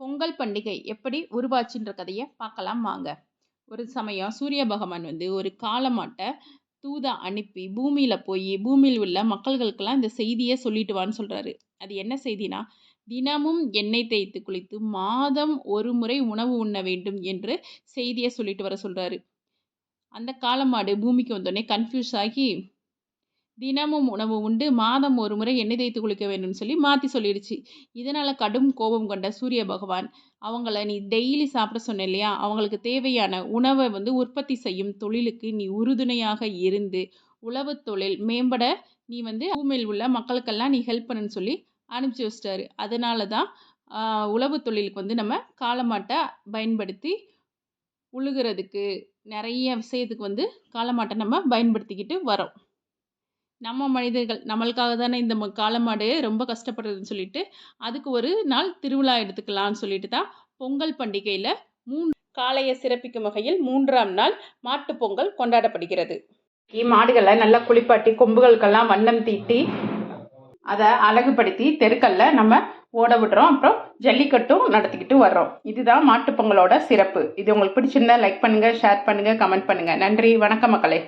பொங்கல் பண்டிகை எப்படி உருவாச்சுன்ற கதையை பார்க்கலாம் வாங்க. ஒரு சமயம் சூரிய பகவான் வந்து ஒரு காலமாட்டை தூதா அனுப்பி பூமியில் போய் பூமியில் உள்ள மக்கள்களுக்கெல்லாம் இந்த செய்தியை சொல்லிட்டு வான்னு சொல்கிறாரு அது என்ன செய்தினா, தினமும் எண்ணெய் தேய்த்து குளித்து, மாதம் ஒரு முறை உணவு உண்ண வேண்டும் என்று செய்தியை சொல்லிட்டு வர சொல்கிறாரு அந்த காலமாடு பூமிக்கு வந்தோடனே கன்ஃப்யூஸ் ஆகி, தினமும் உணவு உண்டு, மாதம் ஒரு முறை எண்ணெய் தேய்த்து குளிக்க வேண்டும்னு சொல்லி மாற்றி சொல்லிடுச்சு. இதனால் கடும் கோபம் கொண்ட சூரிய பகவான், அவங்கள "நீ டெய்லி சாப்பிட சொன்ன இல்லையா? அவங்களுக்கு தேவையான உணவை வந்து உற்பத்தி செய்யும் தொழிலுக்கு நீ உறுதுணையாக இருந்து, உழவு தொழில் மேம்பட நீ வந்து பூமியில் உள்ள மக்களுக்கெல்லாம் நீ ஹெல்ப் பண்ணுன்னு" சொல்லி அனுப்பிச்சி வச்சிட்டாரு அதனால தான் உழவு தொழிலுக்கு வந்து நம்ம காலமாட்டை பயன்படுத்தி உழுகுறதுக்கு, நிறைய விஷயத்துக்கு வந்து காலமாட்டை நம்ம பயன்படுத்திக்கிட்டு வரோம். நம்ம மனிதர்கள் நம்மளுக்காக தானே இந்த ம காளமாடு ரொம்ப கஷ்டப்படுறதுன்னு சொல்லிட்டு, அதுக்கு ஒரு நாள் திருவிழா எடுத்துக்கலான்னு சொல்லிட்டு தான் பொங்கல் பண்டிகையில் 3 காலையை சிறப்பிக்கும் வகையில் மூன்றாம் நாள் மாட்டுப் பொங்கல் கொண்டாடப்படுகிறது. மாடுகளை நல்லா குளிப்பாட்டி, கொம்புகளுக்கெல்லாம் வண்ணம் தீட்டி, அதை அழகுபடுத்தி தெருக்கல்ல நம்ம ஓட விடுறோம். அப்புறம் ஜல்லிக்கட்டும் நடத்திக்கிட்டு வர்றோம். இதுதான் மாட்டுப் பொங்கலோட சிறப்பு. இது உங்களுக்கு பிடிச்சிருந்தா லைக் பண்ணுங்க, ஷேர் பண்ணுங்க, கமெண்ட் பண்ணுங்க. நன்றி, வணக்கம் மக்களே!